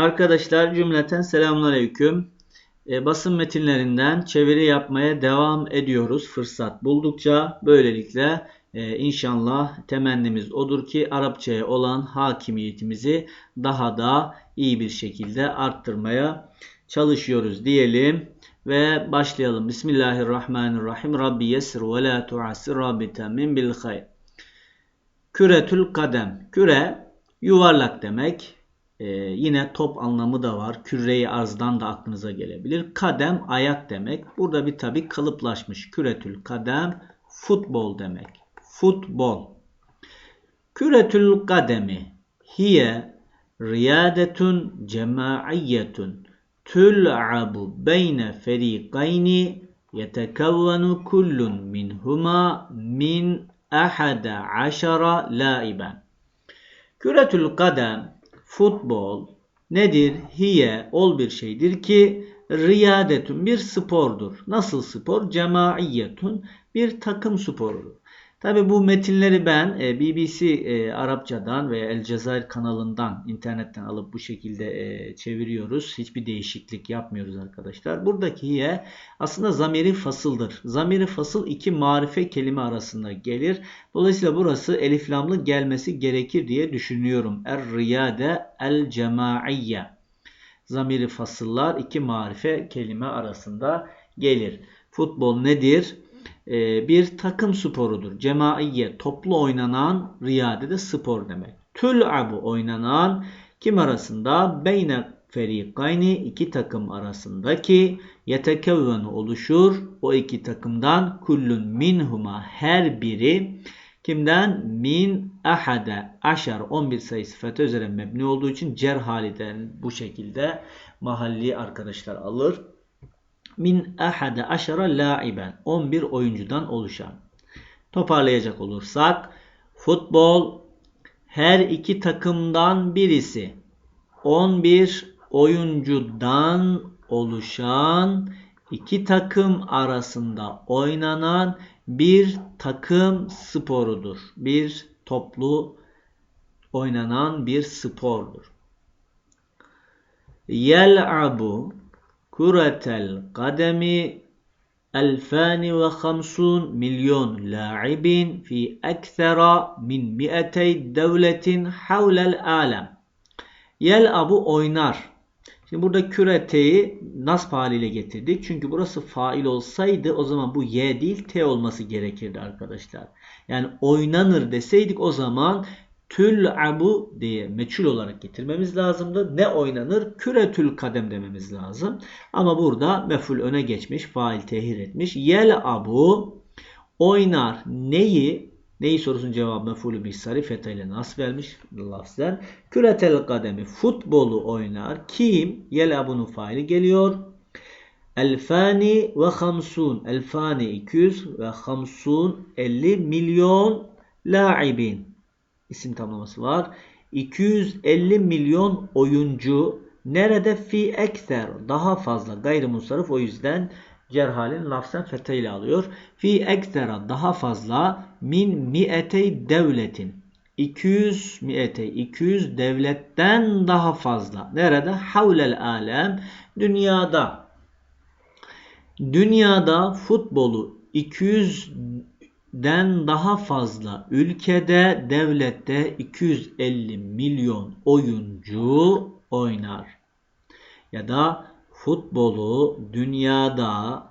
Arkadaşlar cümleten selamünaleyküm. E, basın metinlerinden çeviri yapmaya devam ediyoruz fırsat buldukça. Böylelikle e, inşallah temennimiz odur ki Arapçaya olan hakimiyetimizi daha da iyi bir şekilde arttırmaya çalışıyoruz diyelim. Ve başlayalım. Bismillahirrahmanirrahim. Rabbi yesir ve la tuasir Rabbi temin bil hayr. Küretül kadem. Küre yuvarlak demek. Ee, yine top anlamı da var. Küreyi arzdan da aklınıza gelebilir. Kadem ayak demek. Burada bir tabi kalıplaşmış. Küretül kadem futbol demek. Futbol. Küretül kademi hiye riyadetun cemaiyetun tul'abu beyne ferikayni yetekevvenu kullun minhuma min ahada aşara laiben. Küretül kadem futbol nedir? Hiye ol bir şeydir ki riyadetun bir spordur. Nasıl spor? Cemaiyetun bir takım sporudur. Tabi bu metinleri ben e, BBC e, Arapçadan veya El Cezayir kanalından internetten alıp bu şekilde e, çeviriyoruz. Hiçbir değişiklik yapmıyoruz arkadaşlar. Buradaki hiye aslında zamiri fasıldır. Zamiri fasıl iki marife kelime arasında gelir. Dolayısıyla burası eliflamlı gelmesi gerekir diye düşünüyorum. Er-riyade el-cemaiyye. Zamiri fasıllar iki marife kelime arasında gelir. Futbol nedir? E, bir takım sporudur. Cemaiye toplu oynanan riyade de spor demek. Tül'abu oynanan kim arasında? Beyne ferikayni iki takım arasındaki yetekevvenu oluşur. O iki takımdan kullun minhuma her biri kimden? Min ahade aşar 11 sayısı fethe üzere mebni olduğu için cer haliden bu şekilde mahalli arkadaşlar alır min ahade aşara laiben 11 oyuncudan oluşan. Toparlayacak olursak futbol her iki takımdan birisi 11 oyuncudan oluşan iki takım arasında oynanan bir takım sporudur. Bir toplu oynanan bir spordur. Yel'abu kuretel kademi elfani ve hamsun milyon la'ibin fi ekthera min mi'etey devletin havlel alem. Yel abu oynar. Şimdi burada küreteyi nasb haliyle getirdik. Çünkü burası fail olsaydı o zaman bu y değil t olması gerekirdi arkadaşlar. Yani oynanır deseydik o zaman tül'abu diye meçhul olarak getirmemiz lazımdı. Ne oynanır? Küretül kadem dememiz lazım. Ama burada meful öne geçmiş, fail tehir etmiş. Yel abu oynar neyi? Neyi sorusun cevabı mefulü bir sarı feta ile nas vermiş lafzen. Küretel kademi futbolu oynar. Kim? Yel abunun faili geliyor. Elfani ve hamsun. Elfani 200 ve hamsun 50 milyon laibin isim tamlaması var. 250 milyon oyuncu nerede fi ekser daha fazla gayrimusarif o yüzden cerhalin lafzen fethe ile alıyor. Fi eksera daha fazla min mietey devletin 200 miete 200 devletten daha fazla. Nerede? Havlel alem dünyada. Dünyada futbolu 200 den daha fazla ülkede devlette 250 milyon oyuncu oynar. Ya da futbolu dünyada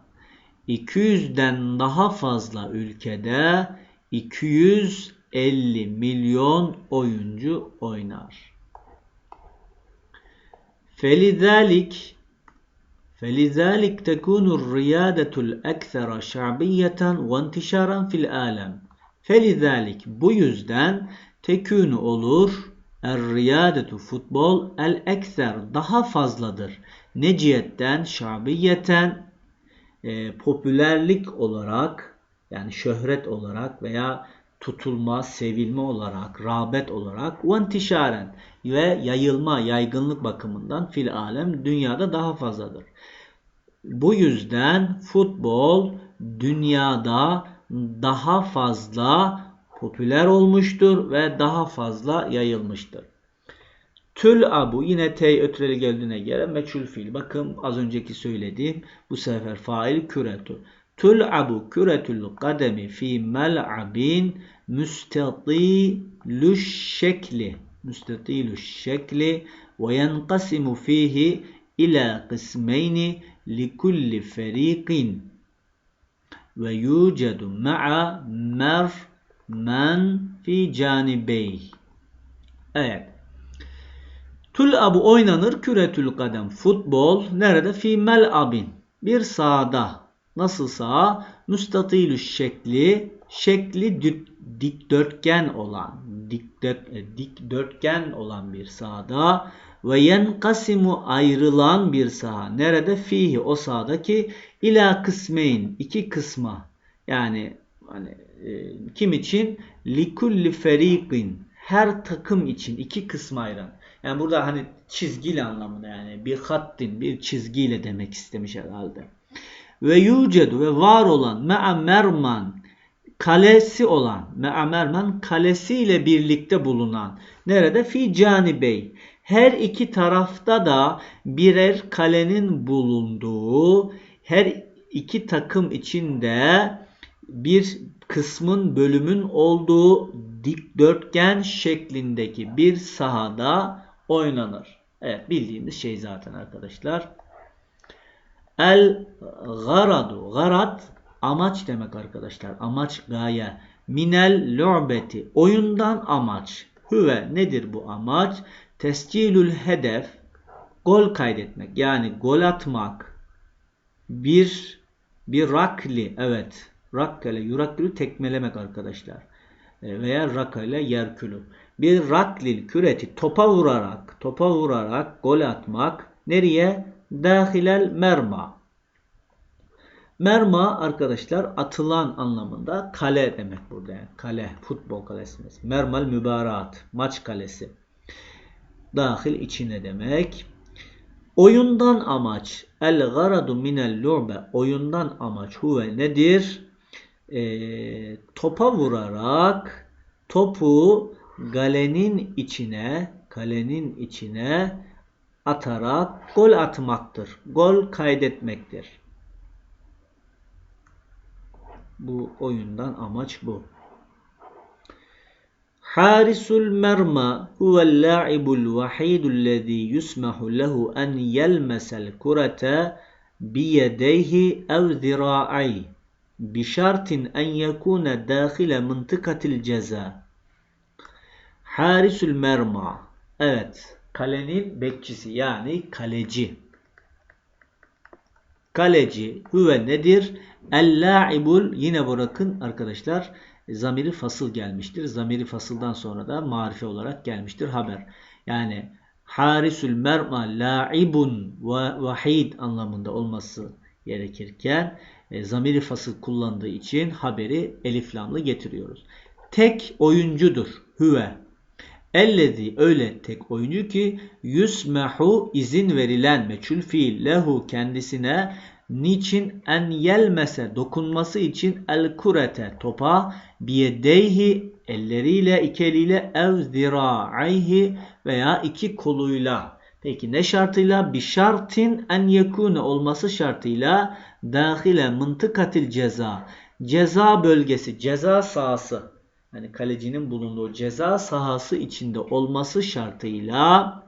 200'den daha fazla ülkede 250 milyon oyuncu oynar. Felidalik فلذلك تكون الريادة الأكثر شعبية وانتشارا في العالم. فلذلك bu yüzden tekünü olur Er-riyadetu futbol el ekser daha fazladır. Neciyetten, şabiyeten e, popülerlik olarak yani şöhret olarak veya tutulma, sevilme olarak, rağbet olarak ve ve yayılma, yaygınlık bakımından fil alem dünyada daha fazladır. Bu yüzden futbol dünyada daha fazla popüler olmuştur ve daha fazla yayılmıştır. Tül abu yine tey ötreli geldiğine göre meçhul fiil. Bakın az önceki söylediğim bu sefer fail küretu. Tül abu küretül kademi fi mel'abin müstatilü şekli. Müstatilü şekli ve yenkasimu fihi ila kısmeyni likulli feriqin ve yucedu ma'a mermen fi canibeyh. Evet. Tül abu oynanır küretül kadem. Futbol nerede? Fi mel abin. Bir sahada. Nasıl saha? Müstatilü şekli. Şekli dikdörtgen olan. E, dikdörtgen olan bir sahada. Ve yenkasimu ayrılan bir saha. Nerede? Fihi o sahadaki ila kısmeyn. iki kısma. Yani hani e, kim için? Likulli feriqin. Her takım için iki kısma ayıran. Yani burada hani çizgiyle anlamında yani bir hattin bir çizgiyle demek istemiş herhalde. Ve yucedu ve var olan me'a merman kalesi olan me'a merman kalesiyle birlikte bulunan nerede? Fi canibey. Her iki tarafta da birer kalenin bulunduğu her iki takım içinde bir kısmın bölümün olduğu dikdörtgen şeklindeki bir sahada oynanır. Evet bildiğimiz şey zaten arkadaşlar. El garadu. Garad amaç demek arkadaşlar. Amaç gaye. Minel lu'beti. Oyundan amaç. Hüve nedir bu amaç? Tescilül hedef. Gol kaydetmek. Yani gol atmak. Bir bir rakli. Evet. Rakkale yurakülü tekmelemek arkadaşlar. E, veya raka ile yerkülü bir raklil küreti topa vurarak topa vurarak gol atmak nereye? Dahilel merma. Merma arkadaşlar atılan anlamında kale demek burada yani. Kale, futbol kalesi. Mermal mübarat, maç kalesi. Dahil içine demek. Oyundan amaç el garadu minel lu'be oyundan amaç huve nedir? E, topa vurarak topu galenin içine kalenin içine atarak gol atmaktır. Gol kaydetmektir. Bu oyundan amaç bu. Harisul merma huvel la'ibul vahidul lezî yusmahu lehu en yelmesel kurete biyedeyhi ev zira'ay bi şartin en yekune dâhile mıntıkatil ceza. Harisül merma. Evet. Kalenin bekçisi yani kaleci. Kaleci huve nedir? El-la'ibul yine bırakın arkadaşlar zamiri fasıl gelmiştir. Zamiri fasıldan sonra da marife olarak gelmiştir haber. Yani harisül merma la'ibun ve vahid anlamında olması gerekirken e, zamiri fasıl kullandığı için haberi eliflamlı getiriyoruz. Tek oyuncudur. Hüve Ellezi öyle tek oyuncu ki yusmehu izin verilen meçhul fiil lehu kendisine niçin en yelmese dokunması için el kurete topa biyedeyhi elleriyle iki eliyle ev zira'ayhi veya iki koluyla. Peki ne şartıyla? Bir şartin en yekune olması şartıyla dahile mıntıkatil ceza. Ceza bölgesi, ceza sahası yani kalecinin bulunduğu ceza sahası içinde olması şartıyla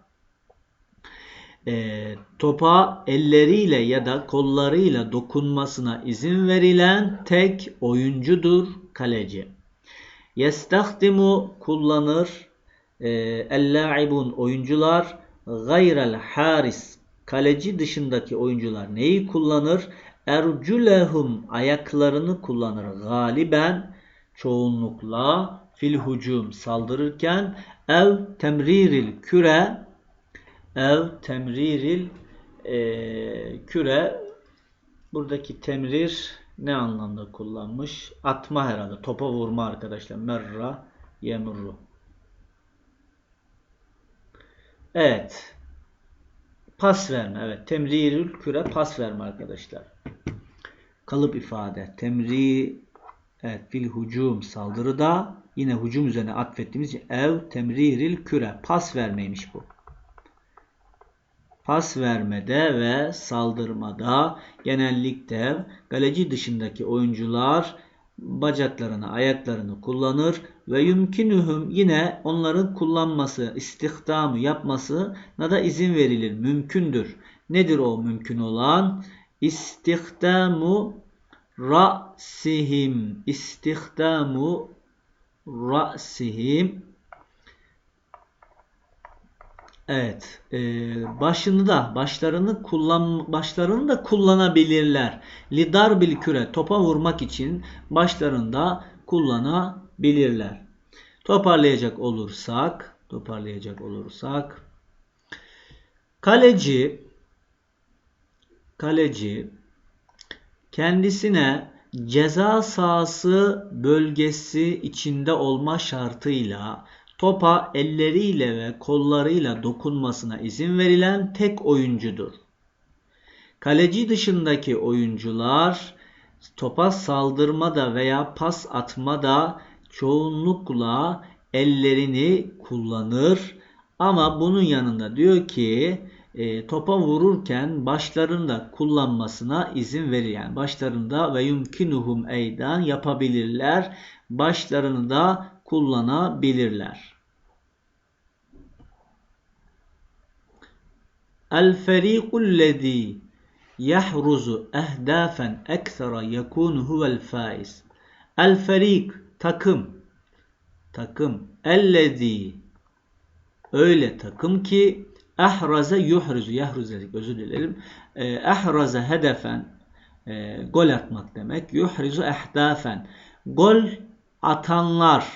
e, topa elleriyle ya da kollarıyla dokunmasına izin verilen tek oyuncudur kaleci. Yestahdimu kullanır e, el-la'ibun oyuncular gayrel haris kaleci dışındaki oyuncular neyi kullanır? Erculehum ayaklarını kullanır galiben çoğunlukla fil hucum saldırırken ev temriril küre ev temriril e, küre buradaki temrir ne anlamda kullanmış? Atma herhalde. Topa vurma arkadaşlar. Merra yemurru. Evet. Pas verme. Evet. Temrirül küre pas verme arkadaşlar. Kalıp ifade. Temri Evet fil hucum saldırıda yine hucum üzerine atfettiğimiz ev temriril küre pas vermeymiş bu. pas vermede ve saldırmada genellikle kaleci dışındaki oyuncular bacaklarını, ayaklarını kullanır ve yumkinuhum yine onların kullanması, istihdamı yapmasına da izin verilir. Mümkündür. Nedir o mümkün olan? İstihdamu ra'sihim. İstihdamu ra'sihim. Evet, e, başını da başlarını kullan başlarını da kullanabilirler. Lidar bil küre topa vurmak için başlarını da kullanabilirler. Toparlayacak olursak, toparlayacak olursak kaleci kaleci kendisine ceza sahası bölgesi içinde olma şartıyla topa elleriyle ve kollarıyla dokunmasına izin verilen tek oyuncudur. Kaleci dışındaki oyuncular topa saldırmada veya pas atmada çoğunlukla ellerini kullanır. Ama bunun yanında diyor ki e, topa vururken başlarında kullanmasına izin verir. Yani başlarında ve yumkinuhum eydan yapabilirler. Başlarını da kullanabilirler. El ferikullezî yahruzu ehdafen eksera yekunu huvel faiz. El ferik takım takım ellezî öyle takım ki ehraze yuhrizu yahruz dedik özür dilerim. Ehraze hedefen e, gol atmak demek. Yuhrizu ehdafen gol atanlar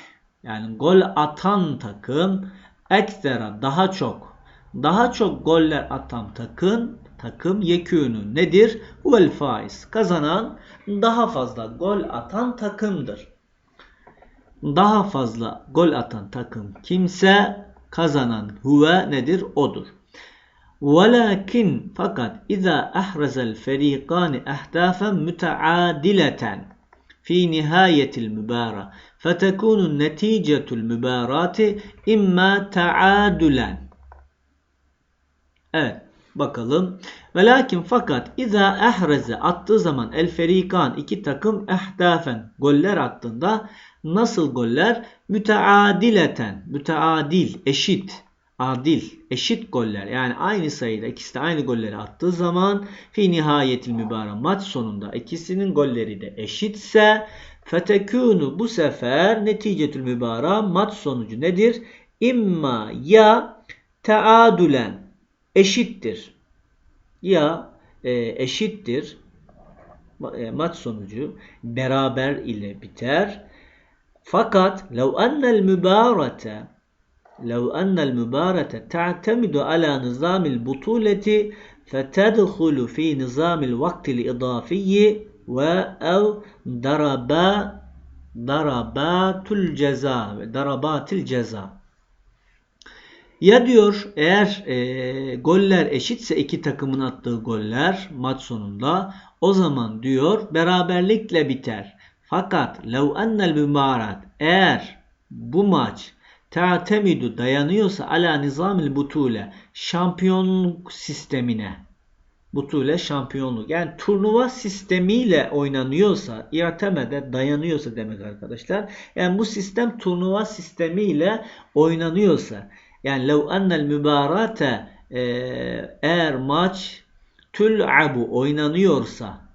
yani gol atan takım ekstra daha çok daha çok goller atan takım takım yekûnü nedir? Huvel faiz. Kazanan daha fazla gol atan takımdır. Daha fazla gol atan takım kimse kazanan huve nedir? Odur. Velakin fakat iza ahrazel feriqani ahdafen müteadileten fi nihayetil mübara fetekunu neticetul mübarati imma taadulen Evet bakalım. Ve lakin fakat iza ehreze attığı zaman el ferikan iki takım ehdafen goller attığında nasıl goller? Müteadileten, müteadil, eşit, adil, eşit goller. Yani aynı sayıda ikisi de aynı golleri attığı zaman fi nihayetil mübarek maç sonunda ikisinin golleri de eşitse fetekûnu bu sefer neticetül mübara maç sonucu nedir? İmma ya teadülen eşittir. Ya e, eşittir. E, maç sonucu beraber ile biter. Fakat لو أن المباراة لو أن المباراة تعتمد على نظام البطولة فتدخل في نظام الوقت الإضافي و أو ضربا ضربات الجزاء ضربات الجزاء ya diyor eğer e, goller eşitse iki takımın attığı goller maç sonunda o zaman diyor beraberlikle biter. Fakat lev ennel mübarat eğer bu maç teatemidu dayanıyorsa ala nizamil butule şampiyonluk sistemine butule şampiyonluk yani turnuva sistemiyle oynanıyorsa iatemede dayanıyorsa demek arkadaşlar. Yani bu sistem turnuva sistemiyle oynanıyorsa yani lev ennel mübarate eğer maç tül'abu oynanıyorsa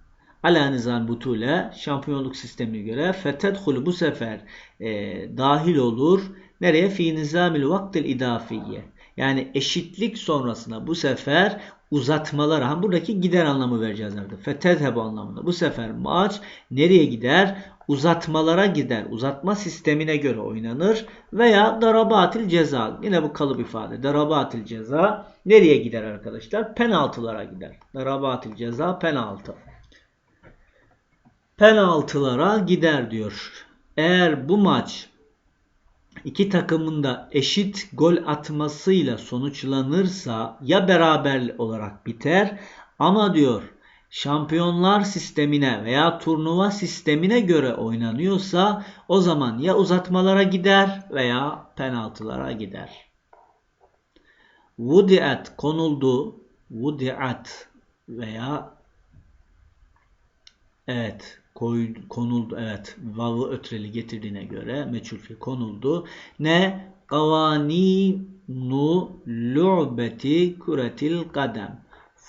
ala nizam butule şampiyonluk sistemine göre fetedhulu bu sefer e, dahil olur. Nereye? Fi nizamil vaktil idafiye. Yani eşitlik sonrasında bu sefer uzatmalara, ha buradaki gider anlamı vereceğiz nerede? Fetedhebu anlamında. Bu sefer maç nereye gider? Uzatmalara gider. Uzatma sistemine göre oynanır. Veya darabatil ceza. Yine bu kalıp ifade. Darabatil ceza nereye gider arkadaşlar? Penaltılara gider. Darabatil ceza penaltı. Penaltılara gider diyor. Eğer bu maç iki takımın da eşit gol atmasıyla sonuçlanırsa ya beraber olarak biter ama diyor şampiyonlar sistemine veya turnuva sistemine göre oynanıyorsa o zaman ya uzatmalara gider veya penaltılara gider. Wudiat konuldu. vudiat veya evet konuldu evet vav'ı ötreli getirdiğine göre meçhul fiil konuldu. Ne? Kavaninu lu'beti kuretil kadem.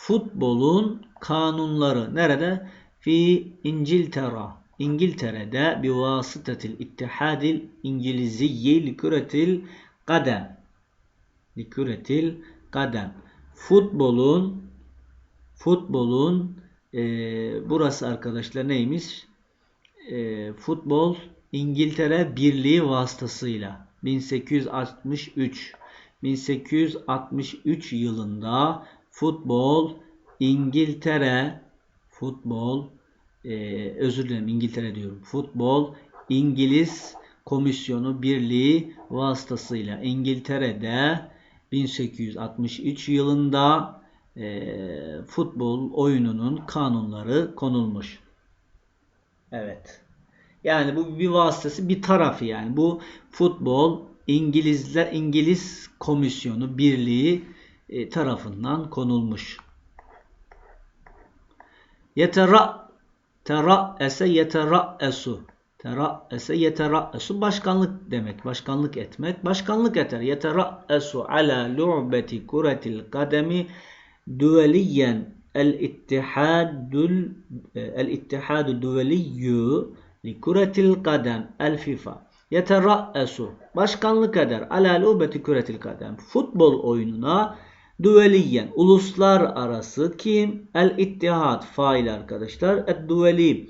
Futbolun kanunları nerede? Fi İngiltere. İngiltere'de bir vasıtatil ittihadil İngiliziyyi li kuretil kadem. Li kuretil kadem. Futbolun futbolun e, burası arkadaşlar neymiş? E, futbol İngiltere Birliği vasıtasıyla 1863 1863 yılında futbol İngiltere futbol e, özür dilerim İngiltere diyorum. Futbol İngiliz Komisyonu Birliği vasıtasıyla İngiltere'de 1863 yılında e, futbol oyununun kanunları konulmuş. Evet. Yani bu bir vasıtası bir tarafı yani. Bu futbol İngilizler İngiliz Komisyonu Birliği tarafından konulmuş. Yetera tera'ese yetera'esu tera'ese yetera'esu başkanlık demek. Başkanlık etmek. Başkanlık eder. Yetera'esu ala lu'beti kuretil kademi duveliyen el-ittihadul el-ittihadul duveliyyu li kuretil kadem el FIFA yeterra'esu başkanlık eder ala lubeti kuretil kadem futbol oyununa düveliyen uluslararası kim el ittihad fail arkadaşlar et düveli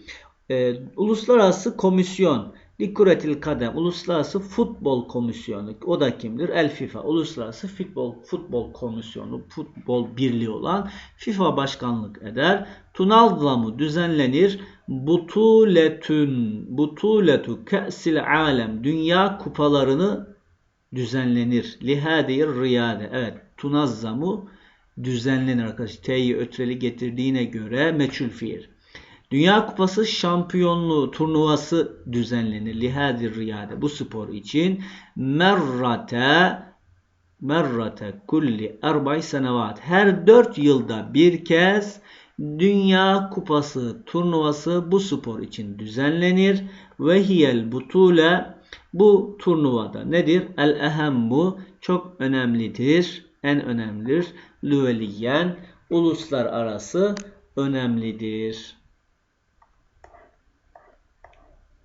e, uluslararası komisyon Likuretil Kadem Uluslararası Futbol Komisyonu o da kimdir? El FIFA Uluslararası Futbol Futbol Komisyonu Futbol Birliği olan FIFA başkanlık eder. Tunazlamu düzenlenir. Butuletün butuletu ke'sil alem dünya kupalarını düzenlenir. Lihadir riyade. Evet. Tunazzamu düzenlenir arkadaşlar. T'yi ötreli getirdiğine göre meçhul fiil. Dünya Kupası şampiyonluğu turnuvası düzenlenir. Lihadir riyade bu spor için merrate merrate kulli erbay senevat her dört yılda bir kez Dünya Kupası turnuvası bu spor için düzenlenir. Ve hiyel butule bu turnuvada nedir? El ehemmu çok önemlidir. En önemlidir. Lüveliyen uluslararası önemlidir.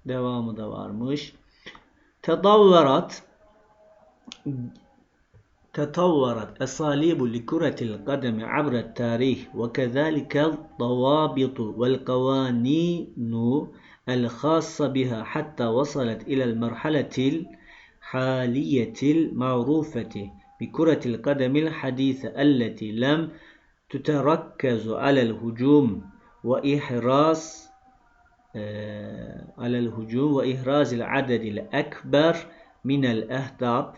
Devamı da varmış. Tedavverat تطورت أساليب لكرة القدم عبر التاريخ وكذلك الضوابط والقوانين الخاصة بها حتى وصلت إلى المرحلة الحالية المعروفة bikuratil kademil hadise elleti lem tüterakkezu alel hucum ve ihraz e, alel hucum ve ihrazil adedil ekber minel ehdab.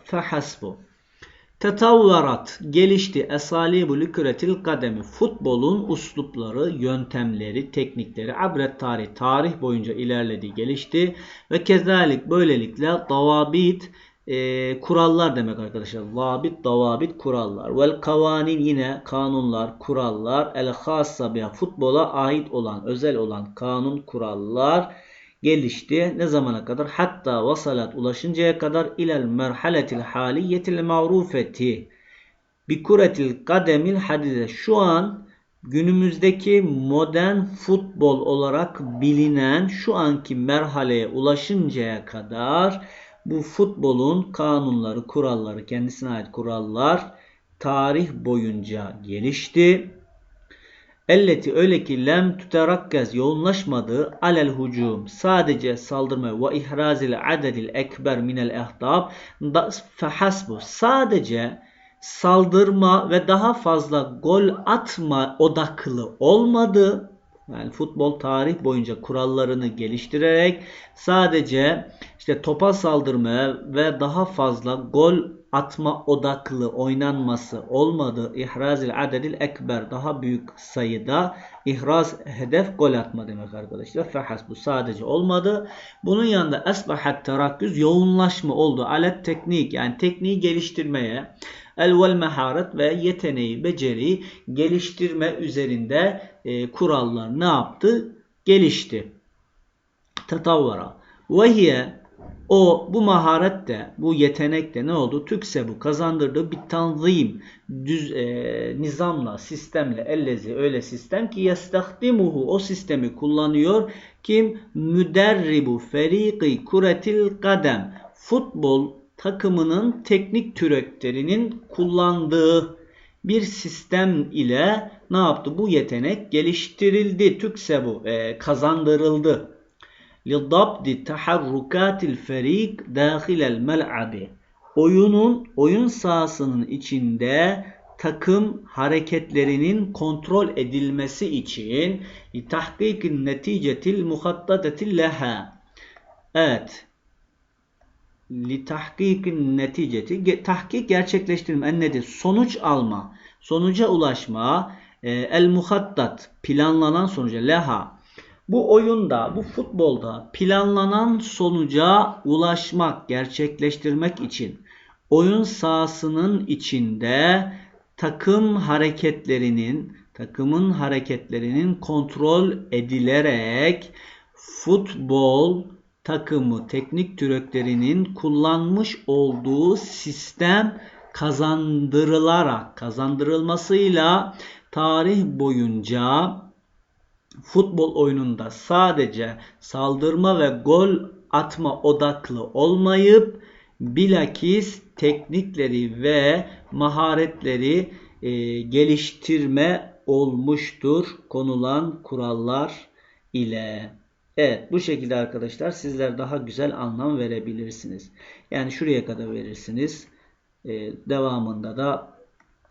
Gelişti. Esalibu lüküretil kademi futbolun uslupları, yöntemleri, teknikleri abret tarih tarih boyunca ilerledi, gelişti ve kezalik böylelikle davabit e, kurallar demek arkadaşlar. Vabit, davabit kurallar. Vel kavanin yine kanunlar, kurallar. El hassa biha futbola ait olan, özel olan kanun, kurallar gelişti. Ne zamana kadar? Hatta vasalat ulaşıncaya kadar ilel merhaletil haliyetil ma'rufeti bi kuretil kademil hadide. Şu an günümüzdeki modern futbol olarak bilinen şu anki merhaleye ulaşıncaya kadar bu futbolun kanunları, kuralları, kendisine ait kurallar tarih boyunca gelişti. Elleti öyle ki lem tuterakkez yoğunlaşmadığı alel hucum sadece saldırma ve ihrazil adedil ekber minel ehdab fehasbu sadece saldırma ve daha fazla gol atma odaklı olmadı. Yani futbol tarih boyunca kurallarını geliştirerek sadece işte topa saldırmaya ve daha fazla gol atma odaklı oynanması olmadı. İhrazil adedil ekber daha büyük sayıda ihraz hedef gol atma demek arkadaşlar. Fehas bu sadece olmadı. Bunun yanında esbahat terakküz yoğunlaşma oldu. Alet teknik yani tekniği geliştirmeye El vel meharet ve yeteneği, beceriyi geliştirme üzerinde e, kurallar ne yaptı? Gelişti. Tatavvara. Ve hiye o bu maharet de bu yetenek de ne oldu? Tükse bu kazandırdığı bir tanzim düz e, nizamla sistemle ellezi öyle sistem ki yestahdimuhu o sistemi kullanıyor. Kim? Müderribu feriki kuretil kadem futbol takımının teknik direktörünün kullandığı bir sistem ile ne yaptı? Bu yetenek geliştirildi. Tükse bu e, kazandırıldı. لِضَبْدِ تَحَرُّكَاتِ الْفَر۪يقِ دَاخِلَ الْمَلْعَبِ Oyunun, oyun sahasının içinde takım hareketlerinin kontrol edilmesi için لِتَحْقِيقِ النَّتِيجَةِ الْمُخَطَّةَةِ لَهَا Evet. li tahkikin neticeti tahkik gerçekleştirme en? Sonuç alma, sonuca ulaşma, e, el muhattat planlanan sonuca leha. Bu oyunda, bu futbolda planlanan sonuca ulaşmak, gerçekleştirmek için oyun sahasının içinde takım hareketlerinin, takımın hareketlerinin kontrol edilerek futbol takımı teknik direktörünün kullanmış olduğu sistem kazandırılarak, kazandırılmasıyla tarih boyunca futbol oyununda sadece saldırma ve gol atma odaklı olmayıp bilakis teknikleri ve maharetleri e, geliştirme olmuştur konulan kurallar ile. Evet bu şekilde arkadaşlar sizler daha güzel anlam verebilirsiniz. Yani şuraya kadar verirsiniz. E, devamında da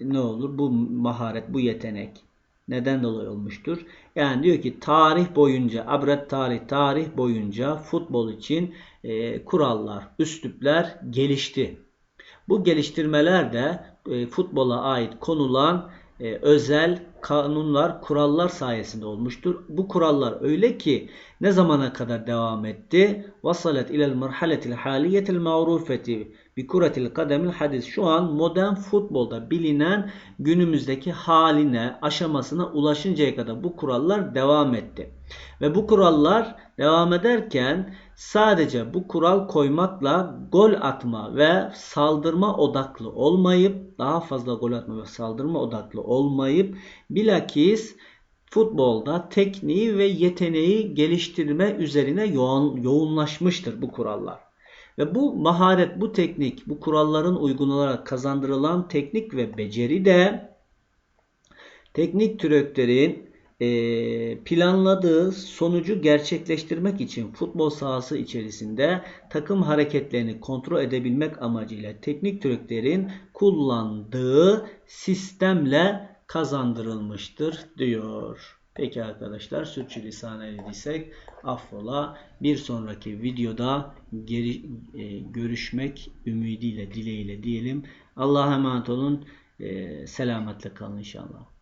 ne olur? Bu maharet, bu yetenek neden dolayı olmuştur? Yani diyor ki tarih boyunca, abret tarih, tarih boyunca futbol için e, kurallar, üslupler gelişti. Bu geliştirmeler de e, futbola ait konulan e, özel kanunlar, kurallar sayesinde olmuştur. Bu kurallar öyle ki ne zamana kadar devam etti? Vasalet ilel merhaletil haliyetil ma'rufeti bi kuretil kademil hadis. Şu an modern futbolda bilinen günümüzdeki haline, aşamasına ulaşıncaya kadar bu kurallar devam etti. Ve bu kurallar devam ederken sadece bu kural koymakla gol atma ve saldırma odaklı olmayıp daha fazla gol atma ve saldırma odaklı olmayıp bilakis futbolda tekniği ve yeteneği geliştirme üzerine yoğun, yoğunlaşmıştır bu kurallar. Ve bu maharet, bu teknik, bu kuralların uygulanarak kazandırılan teknik ve beceri de teknik direktörün e, planladığı sonucu gerçekleştirmek için futbol sahası içerisinde takım hareketlerini kontrol edebilmek amacıyla teknik direktörün kullandığı sistemle kazandırılmıştır diyor. Peki arkadaşlar sürçülisan eydiysek affola. Bir sonraki videoda geri, e, görüşmek ümidiyle, dileğiyle diyelim. Allah'a emanet olun. E, selametle kalın inşallah.